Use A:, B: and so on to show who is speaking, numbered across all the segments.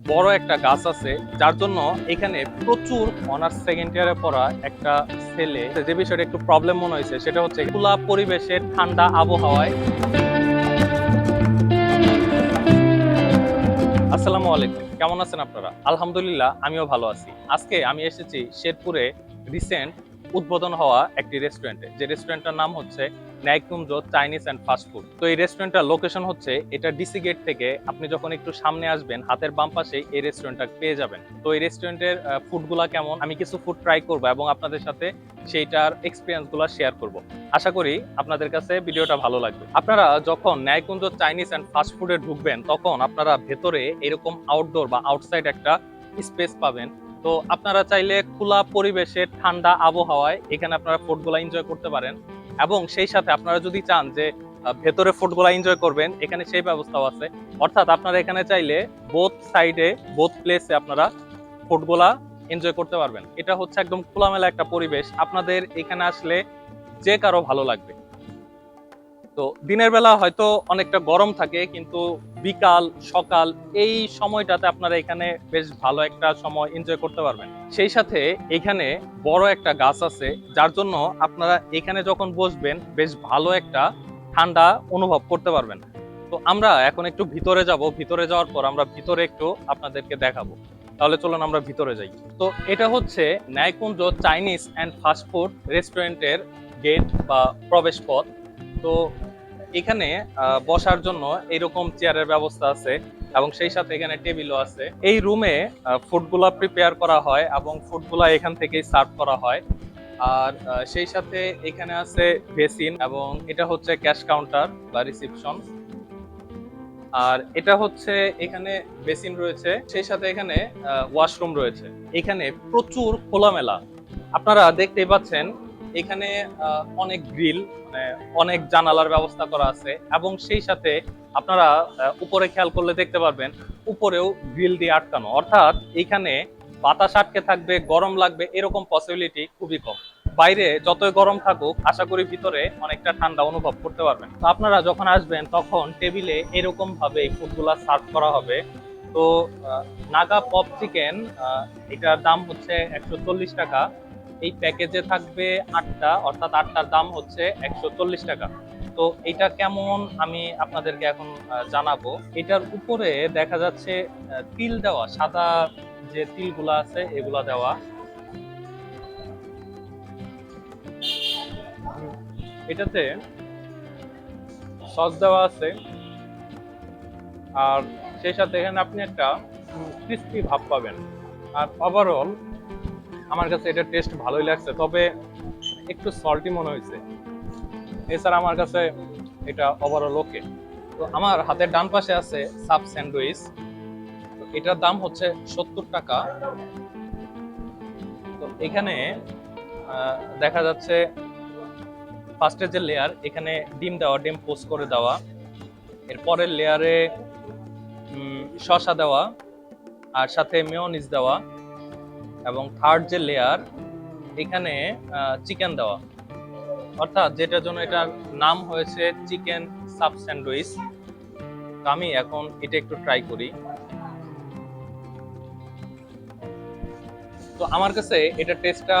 A: বড় একটা গাছ আছে, যার জন্য এখানে প্রচুর অনার্স সেকেন্ড ইয়ারে পড়া একটা ছেলে। যে বিষয়টা একটু প্রবলেম মনে হয়েছে, সেটা হচ্ছে খোলা পরিবেশে ঠান্ডা আবহাওয়ায়। আসসালামু আলাইকুম, কেমন আছেন আপনারা? আলহামদুলিল্লাহ, আমিও ভালো আছি। আজকে আমি এসেছি শেরপুরে রিসেন্ট উদ্বোধন হওয়া একটি রেস্টুরেন্টে যে রেস্টুরেন্টটার নাম হচ্ছে Nyaykunja Chinese and fast food তো এই রেস্টুরেন্টটার লোকেশন হচ্ছে, এটা ডিসি গেট থেকে আপনি যখন একটু সামনে আসবেন, হাতের বাম পাশে এই রেস্টুরেন্টটা পেয়ে যাবেন। তো এই রেস্টুরেন্টের ফুডগুলা কেমন? আমি কিছু ফুড ট্রাই করব এবং আপনাদের সাথে সেইটার এক্সপিরিয়েন্সগুলা শেয়ার করব। আশা করি আপনাদের কাছে ভিডিওটা ভালো লাগবে। আপনারা যখন ন্যায়কুঞ্জ চাইনিজ অ্যান্ড ফাস্ট ফুডে ঢুকবেন, তখন আপনারা ভেতরে এরকম আউটডোর বা আউটসাইড একটা স্পেস পাবেন। তো আপনারা চাইলে খোলা পরিবেশে ঠান্ডা আবহাওয়ায় এখানে আপনারা ফুডগুলা এনজয় করতে পারেন। এবং সেই সাথে আপনারা যদি চান যে ভেতরে ফুটবল এনজয় করবেন, এখানে সেই ব্যবস্থাও আছে। অর্থাৎ আপনারা এখানে চাইলে বোথ সাইডে বোথ প্লেসে আপনারা ফুটবলা এনজয় করতে পারবেন। এটা হচ্ছে একদম খোলামেলা একটা পরিবেশ। আপনাদের এখানে আসলে যে কারও ভালো লাগবে। তো দিনের বেলা হয়তো অনেকটা গরম থাকে, কিন্তু বিকাল, সকাল এই সময়টাতে আপনারা এখানে বেশ ভালো একটা সময় এনজয় করতে পারবেন। সেই সাথে এখানে বড় একটা গাছ আছে, যার জন্য আপনারা এখানে যখন বসবেন বেশ ভালো একটা ঠান্ডা অনুভব করতে পারবেন। তো আমরা এখন একটু ভিতরে যাব, ভিতরে যাওয়ার পর আমরা ভিতরে একটু আপনাদেরকে দেখাবো। তাহলে চলুন আমরা ভিতরে যাই। তো এটা হচ্ছে Nyaykunja Chinese and fast food রেস্টুরেন্টের গেট বা প্রবেশ পথ। তো এখানে বসার জন্য এরকম চেয়ারের ব্যবস্থা আছে এবং সেই সাথে এখানে টেবিলও আছে। এই রুমে ফুডগুলা প্রিপেয়ার করা হয় এবং ফুডগুলা এখান থেকেই সার্ভ করা হয়। আর সেই সাথে এখানে আছে বেসিন এবং এটা হচ্ছে ক্যাশ কাউন্টার বা রিসিপশন। আর এটা হচ্ছে এখানে বেসিন রয়েছে, সেই সাথে এখানে ওয়াশরুম রয়েছে। এখানে প্রচুর খোলামেলা। আপনারা দেখতেই পাচ্ছেন এখানে অনেক গ্রিল মানে অনেক জানালার ব্যবস্থা করা আছে এবং সেই সাথে আপনারা উপরে খেয়াল করলে দেখতে পারবেন, উপরেও গ্রিল দিয়ে আটকানো। অর্থাৎ এখানে বাতাস আটকে থাকবে, গরম লাগবে, এরকম পসিবিলিটি খুবই কম। বাইরে যতই গরম থাকুক, আশা করি ভিতরে অনেকটা ঠান্ডা অনুভব করতে পারবেন। তো আপনারা যখন আসবেন, তখন টেবিলে এরকম ভাবে এই ফুডগুলা সার্ভ করা হবে। তো নাগা পপ চিকেন এটার দাম হচ্ছে একশো চল্লিশ টাকা। এই প্যাকেজে থাকবে আটটা, অর্থাৎ আটটার দাম হচ্ছে একশো চল্লিশ টাকা। তো এটা কেমন আমি আপনাদেরকে এখন জানাব। এটার উপরে দেখা যাচ্ছে তিল দেওয়া, সাদা যে তিলগুলা আছে, এগুলা দেওয়া। এটাতে সস দেওয়া আছে। আর সেই সাথে এখানে আপনি একটা ক্রিস্পি ভাব পাবেন। আর ওভারঅল আমার কাছে এটা টেস্ট ভালোই লাগছে, তবে একটু সল্টি মনে হয়েছে। এছাড়া আমার কাছে এটা ওভারঅল ওকে তো আমার হাতের ডান পাশে আছে সাব স্যান্ডউইচ। এটার দাম হচ্ছে সত্তর টাকা। তো এখানে দেখা যাচ্ছে ফার্স্টের যে লেয়ার এখানে ডিম দেওয়া, ডিম পোস্ট করে দেওয়া। এর পরের লেয়ারে শসা দেওয়া। আর সাথে মেয়নিজ দেওয়া। এবং থার্ড যে লেয়ার এখানে চিকেন দেওয়া। অর্থাৎ যেটার জন্য এটার নাম হয়েছে চিকেন সাব স্যান্ডউইচ তো আমি এখন এটা একটু ট্রাই করি। তো আমার কাছে এটা টেস্টটা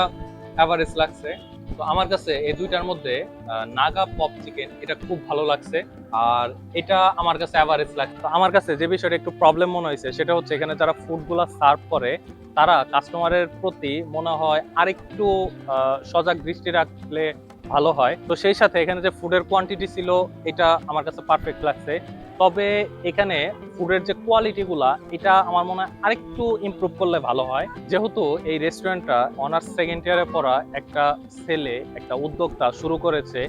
A: অ্যাভারেজ লাগছে। তো আমার কাছে এই দুইটার মধ্যে নাগা পপ চিকেন, এটা খুব ভালো লাগছে। আর এটা আমার কাছে অ্যাভারেজ লাগছে। আমার কাছে যে বিষয়টা একটু প্রবলেম মনে হয়েছে, সেটা হচ্ছে এখানে যারা ফুডগুলা সার্ভ করে, তারা কাস্টমারের প্রতি মনে হয় আরেকটু সজাগ দৃষ্টি রাখলে ভালো হয়। তো সেই সাথে এখানে যে ফুডের কোয়ান্টিটি ছিল, এটা আমার কাছে পারফেক্ট লাগছে। তবে এখানে ফুডের যে কোয়ালিটিগুলা এটা আমার মনে হয় আরেকটু ইমপ্রুভ করলে ভালো হয়। যেহেতু এই রেস্টুরেন্টটা অনার্স সেকেন্ড ইয়ারে পড়া একটা ছেলে, একটা উদ্যোক্তা শুরু করেছে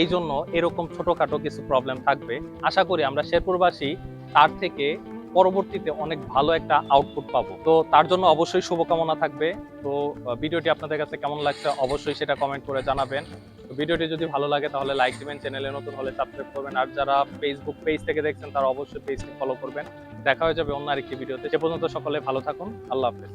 A: এই জন্য এরকম ছোটখাটো কিছু প্রবলেম থাকবে। আশা করি আমরা শেরপুরবাসী তার থেকে পরবর্তীতে অনেক ভালো একটা আউটপুট পাবো। তো তার জন্য অবশ্যই শুভকামনা থাকবে। তো ভিডিওটি আপনাদের কাছে কেমন লাগছে অবশ্যই সেটা কমেন্ট করে জানাবেন। ভিডিওটি যদি ভালো লাগে তাহলে লাইক দিবেন চ্যানেলে নতুন হলে সাবস্ক্রাইব করবেন। আর যারা ফেসবুক পেজ থেকে দেখছেন তারা অবশ্যই পেজটি ফলো করবেন। দেখা হয়ে যাবে অন্য আরেকটি ভিডিওতে। সে পর্যন্ত সকলে ভালো থাকুন। আল্লাহ হাফেজ।